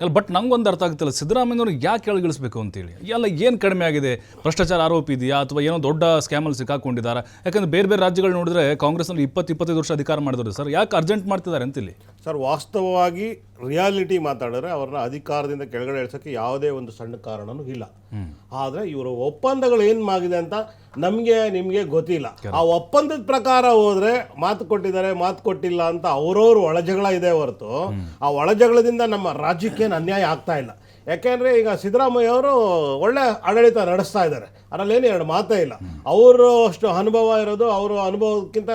ಅಲ್ಲ ಬಟ್ ನಂಗೊಂದು ಅರ್ಥ ಆಗ್ತಿಲ್ಲ. ಸಿದ್ದರಾಮಯ್ಯವ್ರಿಗೆ ಯಾಕೆ ಕೆಳಗಿಳಿಸ್ಬೇಕು ಅಂತೇಳಿ? ಎಲ್ಲ ಏನು ಕಡಿಮೆ ಆಗಿದೆ? ಭ್ರಷ್ಟಾಚಾರ ಆರೋಪ ಇದೆಯಾ? ಅಥವಾ ಏನೋ ದೊಡ್ಡ ಸ್ಕ್ಯಾಮಲ್ಲಿ ಸಿಕ್ಕಾಕೊಂಡಿದ್ದಾರೆ? ಯಾಕಂದ್ರೆ ಬೇರೆ ಬೇರೆ ರಾಜ್ಯಗಳು ನೋಡಿದ್ರೆ ಕಾಂಗ್ರೆಸ್ನಲ್ಲಿ ಇಪ್ಪತ್ತು ಇಪ್ಪತ್ತೈದು ವರ್ಷ ಅಧಿಕಾರ ಮಾಡಿದ್ರು ಸರ್. ಯಾಕೆ ಅರ್ಜೆಂಟ್ ಮಾಡ್ತಿದ್ದಾರೆ ಅಂತ ಇಲ್ಲಿ ಸರ್ ವಾಸ್ತವವಾಗಿ ರಿಯಾಲಿಟಿ ಮಾತಾಡಿದ್ರೆ ಅವ್ರನ್ನ ಅಧಿಕಾರದಿಂದ ಕೆಳಗಡೆ ಇಳಿಸೋಕ್ಕೆ ಯಾವುದೇ ಒಂದು ಸಣ್ಣ ಕಾರಣನೂ ಇಲ್ಲ. ಆದರೆ ಇವರ ಒಪ್ಪಂದಗಳು ಏನು ಆಗಿದೆ ಅಂತ ನಮಗೆ ನಿಮಗೆ ಗೊತ್ತಿಲ್ಲ. ಆ ಒಪ್ಪಂದದ ಪ್ರಕಾರ ಹೋದರೆ ಮಾತು ಕೊಟ್ಟಿದ್ದಾರೆ ಮಾತು ಕೊಟ್ಟಿಲ್ಲ ಅಂತ ಅವರವ್ರ ಒಳಜಗಳ ಇದೆ ಹೊರತು ಆ ಒಳಜಗಳದಿಂದ ನಮ್ಮ ರಾಜ್ಯಕ್ಕೇನು ಅನ್ಯಾಯ ಆಗ್ತಾ ಇಲ್ಲ. ಯಾಕೆಂದರೆ ಈಗ ಸಿದ್ದರಾಮಯ್ಯ ಅವರು ಒಳ್ಳೆ ಆಡಳಿತ ನಡೆಸ್ತಾ ಇದ್ದಾರೆ. ಅದರಲ್ಲೇನು ಎರಡು ಮಾತೇ ಇಲ್ಲ. ಅವರು ಅಷ್ಟು ಅನುಭವ ಇರೋದು ಅವರ ಅನುಭವಕ್ಕಿಂತ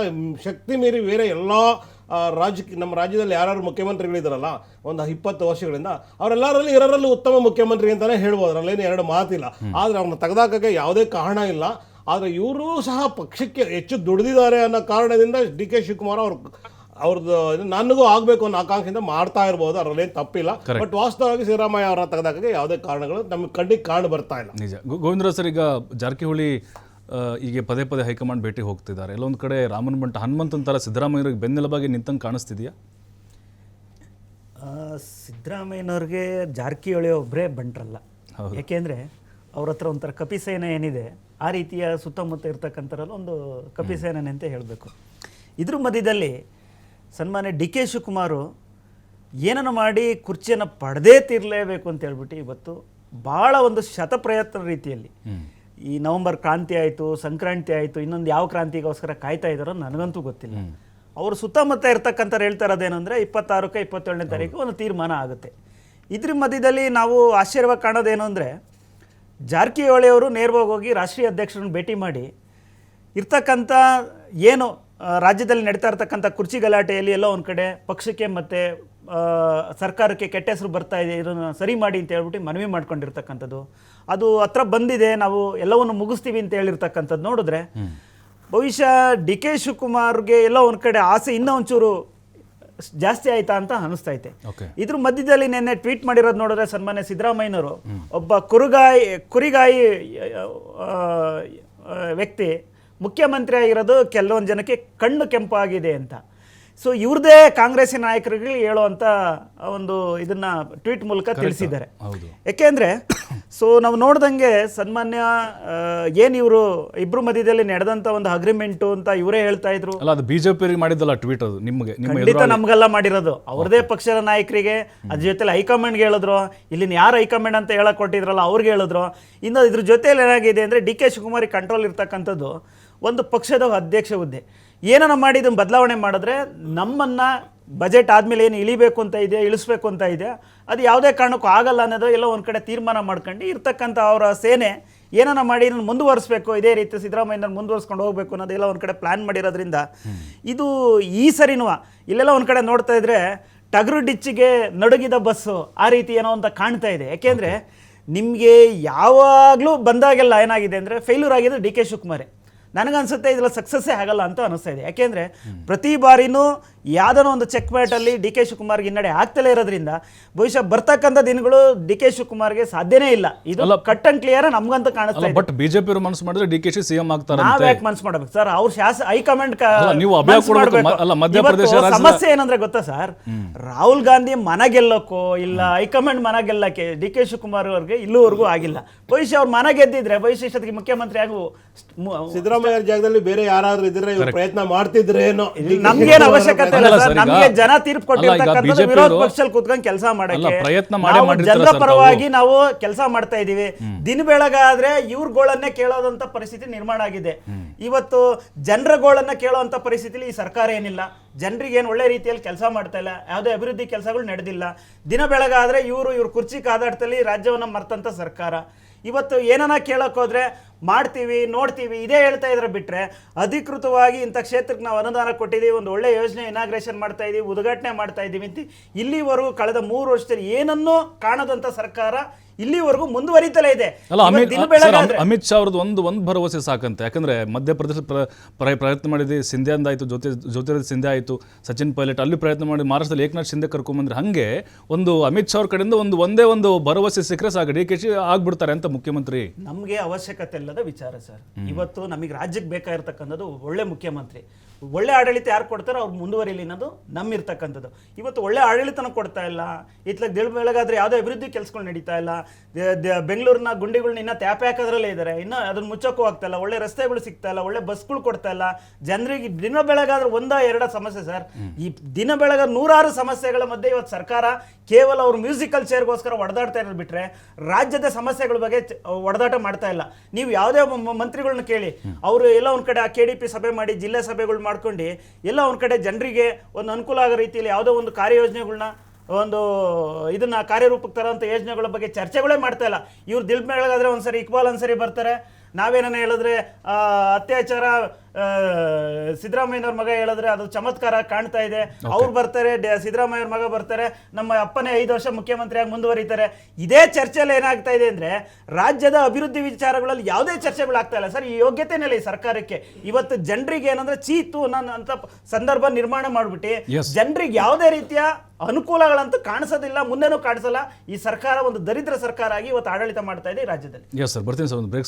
ಶಕ್ತಿ ಮೀರಿ ಬೇರೆ ಎಲ್ಲ ರಾಜ್ಯಕ್ಕೆ ನಮ್ಮ ರಾಜ್ಯದಲ್ಲಿ ಯಾರ್ಯಾರು ಮುಖ್ಯಮಂತ್ರಿಗಳಿದ್ದಾರಲ್ಲ ಒಂದು ಇಪ್ಪತ್ತು ವರ್ಷಗಳಿಂದ ಅವರೆಲ್ಲರಲ್ಲಿ ಇರರಲ್ಲಿ ಉತ್ತಮ ಮುಖ್ಯಮಂತ್ರಿ ಅಂತಲೇ ಹೇಳ್ಬೋದು. ಅದರಲ್ಲೇನು ಎರಡು ಮಾತಿಲ್ಲ. ಆದರೆ ಅವ್ರನ್ನ ತೆಗೆದಾಕಕ್ಕೆ ಯಾವುದೇ ಕಾರಣ ಇಲ್ಲ. ಆದರೆ ಇವರು ಸಹ ಪಕ್ಷಕ್ಕೆ ಹೆಚ್ಚು ದುಡಿದಿದ್ದಾರೆ ಅನ್ನೋ ಕಾರಣದಿಂದ ಡಿ ಕೆ ಶಿವಕುಮಾರ್ ಅವರು ಅವ್ರದ್ದು ನನಗೂ ಆಗಬೇಕು ಅನ್ನೋ ಆಕಾಂಕ್ಷೆಯಿಂದ ಮಾಡ್ತಾ ಇರ್ಬೋದು. ಅದರಲ್ಲೇನು ತಪ್ಪಿಲ್ಲ. ಬಟ್ ವಾಸ್ತವವಾಗಿ ಸಿದ್ದರಾಮಯ್ಯ ಅವರ ತೆಗೆದಾಕಕ್ಕೆ ಯಾವುದೇ ಕಾರಣಗಳು ನಮಗೆ ಕಣ್ಣಿಗೆ ಕಾಣು ಬರ್ತಾ ಇಲ್ಲ. ನಿಜ. ಗೋವಿಂದರಾವ್ ಸರ್ ಈಗ ಜಾರಕಿಹೊಳಿ ಈಗ ಪದೇ ಪದೇ ಹೈಕಮಾಂಡ್ ಭೇಟಿ ಹೋಗ್ತಿದ್ದಾರೆ. ಎಲ್ಲೊಂದು ಕಡೆ ರಾಮನ್ ಬಂಟ ಹನುಮಂತನ ಥರ ಸಿದ್ದರಾಮಯ್ಯವ್ರಿಗೆ ಬೆನ್ನೆಲುಬಾಗಿ ನಿಂತಂಗೆ ಕಾಣಿಸ್ತಿದೆಯಾ? ಸಿದ್ದರಾಮಯ್ಯನವ್ರಿಗೆ ಜಾರಕಿಹೊಳಿ ಒಬ್ಬರೇ ಬಂಟ್ರಲ್ಲ. ಯಾಕೆಂದರೆ ಅವ್ರ ಹತ್ರ ಒಂಥರ ಕಪಿಸೇನೆ ಏನಿದೆ ಆ ರೀತಿಯ ಸುತ್ತಮುತ್ತ ಇರ್ತಕ್ಕಂಥರಲ್ಲಿ ಒಂದು ಕಪಿಸೇನೆ ಅಂತ ಹೇಳಬೇಕು. ಇದ್ರ ಮಧ್ಯದಲ್ಲಿ ಸನ್ಮಾನ್ಯ ಡಿ ಕೆ ಶಿವಕುಮಾರು ಏನನ್ನು ಮಾಡಿ ಕುರ್ಚಿಯನ್ನು ಪಡೆದೇ ತಿರಲೇಬೇಕು ಅಂತ ಹೇಳ್ಬಿಟ್ಟು ಇವತ್ತು ಭಾಳ ಒಂದು ಶತಪ್ರಯತ್ನ ರೀತಿಯಲ್ಲಿ ಈ ನವೆಂಬರ್ ಕ್ರಾಂತಿ ಆಯಿತು ಸಂಕ್ರಾಂತಿ ಆಯಿತು ಇನ್ನೊಂದು ಯಾವ ಕ್ರಾಂತಿಗೋಸ್ಕರ ಕಾಯ್ತಾ ಇದ್ದಾರೋ ನನಗಂತೂ ಗೊತ್ತಿಲ್ಲ. ಅವರು ಸುತ್ತಮುತ್ತ ಇರ್ತಕ್ಕಂಥವ್ರು ಹೇಳ್ತಾ ಇರೋದೇನೆಂದರೆ ಇಪ್ಪತ್ತಾರಕ್ಕೆ ಇಪ್ಪತ್ತೇಳನೇ ತಾರೀಕು ಒಂದು ತೀರ್ಮಾನ ಆಗುತ್ತೆ. ಇದ್ರ ಮಧ್ಯದಲ್ಲಿ ನಾವು ಆಶ್ಚರ್ಯವಾಗಿ ಕಾಣೋದೇನು ಅಂದರೆ ಜಾರಕಿಹೊಳಿ ಅವರು ನೇರವಾಗಿ ಹೋಗಿ ರಾಷ್ಟ್ರೀಯ ಅಧ್ಯಕ್ಷರನ್ನು ಭೇಟಿ ಮಾಡಿ ಇರ್ತಕ್ಕಂಥ ಏನು ರಾಜ್ಯದಲ್ಲಿ ನಡೀತಾ ಇರ್ತಕ್ಕಂಥ ಕುರ್ಚಿ ಗಲಾಟೆಯಲ್ಲಿ ಎಲ್ಲೋ ಒಂದು ಕಡೆ ಪಕ್ಷಕ್ಕೆ ಮತ್ತು ಸರ್ಕಾರಕ್ಕೆ ಕೆಟ್ಟ ಹೆಸರು ಬರ್ತಾ ಇದೆ ಇದನ್ನು ಸರಿ ಮಾಡಿ ಅಂತ ಹೇಳ್ಬಿಟ್ಟು ಮನವಿ ಮಾಡ್ಕೊಂಡಿರ್ತಕ್ಕಂಥದ್ದು. ಅದು ಹತ್ರ ಬಂದಿದೆ ನಾವು ಎಲ್ಲವನ್ನು ಮುಗಿಸ್ತೀವಿ ಅಂತ ಹೇಳಿರ್ತಕ್ಕಂಥದ್ದು ನೋಡಿದ್ರೆ ಬಹುಶಃ ಡಿ ಕೆ ಶಿವಕುಮಾರ್ಗೆ ಎಲ್ಲ ಒಂದು ಕಡೆ ಆಸೆ ಇನ್ನೂ ಒಂಚೂರು ಜಾಸ್ತಿ ಆಯ್ತಾ ಅಂತ ಅನಿಸ್ತೈತೆ ಇದೆ ಇದ್ರ ಮಧ್ಯದಲ್ಲಿ ನಿನ್ನೆ ಟ್ವೀಟ್ ಮಾಡಿರೋದು ನೋಡಿದ್ರೆ ಸನ್ಮಾನ್ಯ ಸಿದ್ದರಾಮಯ್ಯನವರು ಒಬ್ಬ ಕುರುಗಾಯಿ ಕುರಿಗಾಯಿ ವ್ಯಕ್ತಿ ಮುಖ್ಯಮಂತ್ರಿ ಆಗಿರೋದು ಕೆಲವೊಂದು ಜನಕ್ಕೆ ಕಣ್ಣು ಕೆಂಪಾಗಿದೆ ಅಂತ. ಸೊ ಇವ್ರದೇ ಕಾಂಗ್ರೆಸ್ಸಿನ ನಾಯಕರುಗಳಿಗೆ ಹೇಳುವಂಥ ಒಂದು ಇದನ್ನ ಟ್ವೀಟ್ ಮೂಲಕ ತಿಳಿಸಿದ್ದಾರೆ. ಯಾಕೆಂದ್ರೆ ಸೊ ನಾವು ನೋಡ್ದಂಗೆ ಸನ್ಮಾನ್ಯ ಏನು ಇವರು ಇಬ್ರು ಮಧ್ಯದಲ್ಲಿ ನಡೆದಂಥ ಒಂದು ಅಗ್ರಿಮೆಂಟು ಅಂತ ಇವರೇ ಹೇಳ್ತಾ ಇದ್ರು. ಅಲ್ಲ ಅದು ಬಿಜೆಪಿ ಮಾಡಿದ್ದಲ್ಲ ಟ್ವೀಟ್ ಅದು ನಿಮಗೆ ಖಂಡಿತ ನಮ್ಗೆಲ್ಲ ಮಾಡಿರೋದು. ಅವ್ರದೇ ಪಕ್ಷದ ನಾಯಕರಿಗೆ ಅದ್ರ ಜೊತೆಲಿ ಹೈಕಮಾಂಡ್ಗೆ ಹೇಳಿದ್ರು. ಇಲ್ಲಿನ ಯಾರು ಹೈಕಮಾಂಡ್ ಅಂತ ಹೇಳಕ್ ಕೊಟ್ಟಿದ್ರಲ್ಲ ಅವ್ರಿಗೆ ಹೇಳಿದ್ರು. ಇನ್ನು ಇದ್ರ ಜೊತೆಲಿ ಏನಾಗಿದೆ ಅಂದರೆ ಡಿ ಕೆ ಶಿವಕುಮಾರ್ ಕಂಟ್ರೋಲ್ ಇರ್ತಕ್ಕಂಥದ್ದು ಒಂದು ಪಕ್ಷದ ಅಧ್ಯಕ್ಷ ಹುದ್ದೆ. ಏನನ್ನ ಮಾಡಿ ಇದನ್ನ ಬದಲಾವಣೆ ಮಾಡಿದ್ರೆ ನಮ್ಮನ್ನ ಬಜೆಟ್ ಆದಮೇಲೆ ಏನು ಇಳಿಬೇಕು ಅಂತ ಇದೆ ಇಳಿಸ್ಬೇಕು ಅಂತ ಇದೆ ಅದು ಯಾವುದೇ ಕಾರಣಕ್ಕೂ ಆಗಲ್ಲ ಅನ್ನೋದು ಎಲ್ಲ ಒಂದು ಕಡೆ ತೀರ್ಮಾನ ಮಾಡ್ಕೊಂಡು ಇರ್ತಕ್ಕಂಥ ಅವರ ಸೇನೆ ಏನನ್ನ ಮಾಡಿ ಇದನ್ನು ಮುಂದುವರಿಸಬೇಕು ಇದೇ ರೀತಿ ಸಿದ್ದರಾಮಯ್ಯನ ಮುಂದುವರ್ಸ್ಕೊಂಡು ಹೋಗಬೇಕು ಅನ್ನೋದೆಲ್ಲ ಒಂದು ಕಡೆ ಪ್ಲ್ಯಾನ್ ಮಾಡಿರೋದ್ರಿಂದ. ಇದು ಈ ಸರಿನೂ ಇಲ್ಲೆಲ್ಲ ಒಂದು ಕಡೆ ನೋಡ್ತಾ ಇದ್ರೆ ಟಗರು ಡಿಚ್ಚಿಗೆ ನಡುಗಿದ ಬಸ್ಸು ಆ ರೀತಿ ಏನೋ ಅಂತ ಕಾಣ್ತಾ ಇದೆ. ಯಾಕೆಂದರೆ ನಿಮಗೆ ಯಾವಾಗಲೂ ಬಂದಾಗೆಲ್ಲ ಏನಾಗಿದೆ ಅಂದರೆ ಫೇಲ್ಯೂರ್ ಆಗಿದ್ದು ಡಿ ಕೆ ಶಿವಕುಮಾರೇ. ನನಗನ್ಸುತ್ತೆ ಇದೆಲ್ಲ ಸಕ್ಸಸ್ಸೇ ಆಗಲ್ಲ ಅಂತ ಅನಿಸ್ತಾ ಇದೆ. ಯಾಕೆಂದ್ರೆ ಪ್ರತಿ ಬಾರಿನೂ ಯಾವ್ದನ ಒಂದು ಚೆಕ್ ಅಲ್ಲಿ ಡಿ ಕೆ ಶಿವಕುಮಾರ್ಗೆ ಹಿನ್ನಡೆ ಆಗ್ತಲೇ ಇರೋದ್ರಿಂದ ಬಹುಶಃ ಬರ್ತಕ್ಕಂಥ ದಿನಗಳು ಡಿ ಕೆ ಶಿವಕುಮಾರ್ಗೆ ಸಾಧ್ಯನೇ ಇಲ್ಲ. ಇದು ಕಟ್ ಅಂಡ್ ಕ್ಲಿಯರ್ ನಮ್ಗಂತ ಕಾಣಿಸ್ತಾ ಬಟ್ ಬಿಜೆಪಿ ಮನಸ್ಸು ಮಾಡಿದ್ರೆ ಡಿ ಕೆ ಶಿ ಸಿಎಂ ಆಗ್ತಾರೆ ನಾವ್ ಯಾಕೆ ಮನಸ್ಸು ಮಾಡ್ಬೇಕು? ಸರ್ ಅವ್ರ ಶಾಸ ಹೈಕಮಾಂಡ್ ನೀವು ಸಮಸ್ಯೆ ಏನಂದ್ರೆ ಗೊತ್ತಾ ಸರ್? ರಾಹುಲ್ ಗಾಂಧಿ ಮನ ಗೆಲ್ಲೋಕೋ ಇಲ್ಲ ಹೈಕಮಾಂಡ್ ಮನ ಗೆಲ್ಲಕ್ಕೆ ಡಿ ಕೆ ಶಿವಕುಮಾರ್ ಅವ್ರಿಗೆ ಇಲ್ಲೂವರೆಗೂ ಆಗಿಲ್ಲ. ಬಹುಶಃ ಅವ್ರ ಮನ ಗೆದ್ದಿದ್ರೆ ಬಹುಶಃ ಇಷ್ಟೊತ್ತಿಗೆ ಮುಖ್ಯಮಂತ್ರಿ ಆಗು ಸಿದ್ದರಾಮಯ್ಯ ಜಾಗದಲ್ಲಿ ಬೇರೆ ಯಾರಾದ್ರೂ ಇದ್ರೆ ಇವ್ರು ಪ್ರಯತ್ನ ಮಾಡ್ತಿದ್ರೇನೋ ನಮ್ಗೇನು ಅವಶ್ಯಕತೆ ಇಲ್ಲ ಸರ್. ನಮ್ಗೆ ಜನ ತೀರ್ಪು ಕೊಟ್ಟಿರ್ತಕ್ಕಂಥದ್ದು ವಿರೋಧ ಪಕ್ಷದಲ್ಲಿ ಕೂತ್ಕೊಂಡು ಕೆಲಸ ಮಾಡಕ್ಕೆ ಪ್ರಯತ್ನ ಮಾಡೇ ಜನರ ಪರವಾಗಿ ನಾವು ಕೆಲಸ ಮಾಡ್ತಾ ಇದೀವಿ ದಿನ ಬೆಳಗಾದ್ರೆ ಇವ್ರ ಗೋಳನ್ನೇ ಕೇಳೋದಂತ ಪರಿಸ್ಥಿತಿ ನಿರ್ಮಾಣ ಆಗಿದೆ. ಇವತ್ತು ಜನರ ಗೋಳನ್ನ ಕೇಳೋಂತ ಪರಿಸ್ಥಿತಿಲಿ ಈ ಸರ್ಕಾರ ಏನಿಲ್ಲ. ಜನರಿಗೆ ಏನು ಒಳ್ಳೆ ರೀತಿಯಲ್ಲಿ ಕೆಲಸ ಮಾಡ್ತಾ ಇಲ್ಲ. ಯಾವುದೇ ಅಭಿವೃದ್ಧಿ ಕೆಲಸಗಳು ನಡೆದಿಲ್ಲ. ದಿನ ಬೆಳಗಾದ್ರೆ ಇವರು ಇವ್ರ ಕುರ್ಚಿ ಕಾದಾಡ್ತಲ್ಲಿ ರಾಜ್ಯವನ್ನ ಮರ್ತಂತ ಸರ್ಕಾರ. ಇವತ್ತು ಏನನ್ನ ಕೇಳಕ್ ಹೋದ್ರೆ ಮಾಡ್ತೀವಿ ನೋಡ್ತೀವಿ ಇದೇ ಹೇಳ್ತಾ ಇದ್ರೆ ಬಿಟ್ಟರೆ ಅಧಿಕೃತವಾಗಿ ಇಂಥ ಕ್ಷೇತ್ರಕ್ಕೆ ನಾವು ಅನುದಾನ ಕೊಟ್ಟಿದ್ದೀವಿ ಒಂದು ಒಳ್ಳೆ ಯೋಜನೆ ಇನಾಗ್ರೇಷನ್ ಮಾಡ್ತಾ ಇದ್ದೀವಿ ಉದ್ಘಾಟನೆ ಮಾಡ್ತಾ ಇದ್ದೀವಿ ಅಂತ ಇಲ್ಲಿವರೆಗೂ ಕಳೆದ ಮೂರು ವರ್ಷದಲ್ಲಿ ಏನನ್ನೂ ಕಾಣದಂಥ ಸರ್ಕಾರ ಇಲ್ಲಿವರೆಗೂ ಮುಂದುವರಿತಲೇ ಇದೆ. ಅಲ್ಲ ಅಮಿತ್ ಶಾ ಅವ್ರದ್ದು ಒಂದು ಒಂದು ಭರವಸೆ ಸಾಕಂತೆ. ಯಾಕಂದ್ರೆ ಮಧ್ಯಪ್ರದೇಶ ಪ್ರ- ಪ್ರ- ಪ್ರಯತ್ನ ಮಾಡಿದೆ ಸಿಂಧ್ಯಾಂದ ಆಯಿತು ಜ್ಯೋತಿ ಜ್ಯೋತಿರಾಜ್ ಸಿಂಧ್ಯಾ ಆಯಿತು ಸಚಿನ್ ಪೈಲಟ್ ಅಲ್ಲಿ ಪ್ರಯತ್ನ ಮಾಡಿ ಮಹಾರಾಷ್ಟ್ರದಲ್ಲಿ ಏಕನಾಥ್ ಶಿಂದೆ ಕರ್ಕೊಂಬಂದ್ರೆ ಹಂಗೆ ಒಂದು ಅಮಿತ್ ಶಾ ಅವ್ರ ಕಡೆಯಿಂದ ಒಂದು ಒಂದೇ ಒಂದು ಭರವಸೆ ಸಿಕ್ಕರೆ ಸಾಕು. ಡಿ ಕೆ ಶಿ ಆಗ್ಬಿಡ್ತಾರೆ ಅಂತ ಮುಖ್ಯಮಂತ್ರಿ. ನಮಗೆ ಅವಶ್ಯಕತೆ ಇಲ್ಲದ ವಿಚಾರ ಸರ್. ಇವತ್ತು ನಮಗೆ ರಾಜ್ಯಕ್ಕೆ ಬೇಕಾಗಿರ್ತಕ್ಕಂಥದ್ದು ಒಳ್ಳೆ ಮುಖ್ಯಮಂತ್ರಿ. ಒಳ್ಳೆ ಆಡಳಿತ ಯಾರು ಕೊಡ್ತಾರೋ ಅವ್ರು ಮುಂದುವರಿಲಿ ಅನ್ನೋದು ನಮ್ಮಿರ್ತಕ್ಕಂಥದ್ದು. ಇವತ್ತು ಒಳ್ಳೆ ಆಡಳಿತನ ಕೊಡ್ತಾ ಇಲ್ಲ. ಇತ್ಲಾಗ ದಿಳ್ ಬೆಳಗಾದ್ರೆ ಯಾವುದೇ ಅಭಿವೃದ್ಧಿ ಕೆಲಸಗಳು ನಡೀತಾ ಇಲ್ಲ. ಬೆಂಗಳೂರಿನ ಗುಂಡಿಗಳನ್ನ ಇನ್ನೂ ತ್ಯಾಪೆ ಹಾಕೋದ್ರಲ್ಲೇ ಇದ್ದಾರೆ ಇನ್ನೂ ಅದನ್ನ ಮುಚ್ಚೋಕ್ಕೂ ಆಗ್ತಾ ಇಲ್ಲ ಒಳ್ಳೆ ರಸ್ತೆಗಳು ಸಿಗ್ತಾ ಇಲ್ಲ. ಒಳ್ಳೆ ಬಸ್ಗಳು ಕೊಡ್ತಾ ಇಲ್ಲ. ಜನರಿಗೆ ದಿನ ಬೆಳಗಾದ್ರೆ ಒಂದ ಎರಡ ಸಮಸ್ಯೆ ಸರ್. ಈ ದಿನ ಬೆಳಗ ನೂರಾರು ಸಮಸ್ಯೆಗಳ ಮಧ್ಯೆ ಇವತ್ತು ಸರ್ಕಾರ ಕೇವಲ ಅವ್ರ ಮ್ಯೂಸಿಕಲ್ ಚೇರ್ಗೋಸ್ಕರ ಒಡೆದಾಡ್ತಾ ಇರೋದು ಬಿಟ್ರೆ ರಾಜ್ಯದ ಸಮಸ್ಯೆಗಳ ಬಗ್ಗೆ ಹೊಡೆದಾಟ ಮಾಡ್ತಾ ಇಲ್ಲ. ನೀವು ಯಾವುದೇ ಮಂತ್ರಿಗಳನ್ನ ಕೇಳಿ. ಅವರು ಎಲ್ಲ ಒಂದು ಕಡೆ ಕೆ ಡಿ ಪಿ ಸಭೆ ಮಾಡಿ ಜಿಲ್ಲೆ ಸಭೆಗಳು ಮಾಡ್ಕೊಂಡು ಎಲ್ಲ ಒಂದು ಕಡೆ ಜನರಿಗೆ ಒಂದು ಅನುಕೂಲ ಆಗೋ ರೀತಿಯಲ್ಲಿ ಯಾವುದೋ ಒಂದು ಕಾರ್ಯಯೋಜನೆಗಳನ್ನ ಒಂದು ಇದನ್ನ ಕಾರ್ಯರೂಪಕ್ಕೆ ತರೋಂಥ ಯೋಜನೆಗಳ ಬಗ್ಗೆ ಚರ್ಚೆಗಳೇ ಮಾಡ್ತಾ ಇಲ್ಲ. ಇವ್ರು ದಿಲ್ ಒಂದು ಒಂದ್ಸರಿ ಇಕ್ಬಾಲ್ ಒಂದ್ಸರಿ ಬರ್ತಾರೆ. ನಾವೇನ ಹೇಳಿದ್ರೆ ಆ, ಅತ್ಯಾಚಾರ ಸಿದ್ದರಾಮಯ್ಯನವ್ರ ಮಗ ಹೇಳಿದ್ರೆ ಅದು ಚಮತ್ಕಾರ ಕಾಣ್ತಾ ಇದೆ. ಅವ್ರು ಬರ್ತಾರೆ ಸಿದ್ದರಾಮಯ್ಯ ಸಿದ್ದರಾಮಯ್ಯವ್ರ ಮಗ ಬರ್ತಾರೆ ನಮ್ಮ ಅಪ್ಪನೇ ಐದು ವರ್ಷ ಮುಖ್ಯಮಂತ್ರಿಯಾಗಿ ಮುಂದುವರಿತಾರೆ. ಇದೇ ಚರ್ಚೆಯಲ್ಲಿ ಏನಾಗ್ತಾ ಇದೆ ಅಂದ್ರೆ ರಾಜ್ಯದ ಅಭಿವೃದ್ಧಿ ವಿಚಾರಗಳಲ್ಲಿ ಯಾವುದೇ ಚರ್ಚೆಗಳು ಆಗ್ತಾ ಇಲ್ಲ. ಸರ್ ಈ ಯೋಗ್ಯತೆನೇ ಇಲ್ಲ ಈ ಸರ್ಕಾರಕ್ಕೆ. ಇವತ್ತು ಜನರಿಗೆ ಏನಂದ್ರೆ ಚೀತು ಅನ್ನೋ ಅಂತ ಸಂದರ್ಭ ನಿರ್ಮಾಣ ಮಾಡ್ಬಿಟ್ಟು. ಜನರಿಗೆ ಯಾವುದೇ ರೀತಿಯ ಅನುಕೂಲಗಳಂತೂ ಕಾಣಿಸೋದಿಲ್ಲ ಮುಂದೆನೂ ಕಾಣಿಸಲ್ಲ. ಈ ಸರ್ಕಾರ ಒಂದು ದರಿದ್ರ ಸರ್ಕಾರ ಆಗಿ ಇವತ್ತು ಆಡಳಿತ ಮಾಡ್ತಾ ಇದೆ ಈ ರಾಜ್ಯದಲ್ಲಿ. ಎಸ್ ಸರ್ ಬರ್ತೀನಿ ಸರ್ ಒಂದು ಬ್ರೇಕ್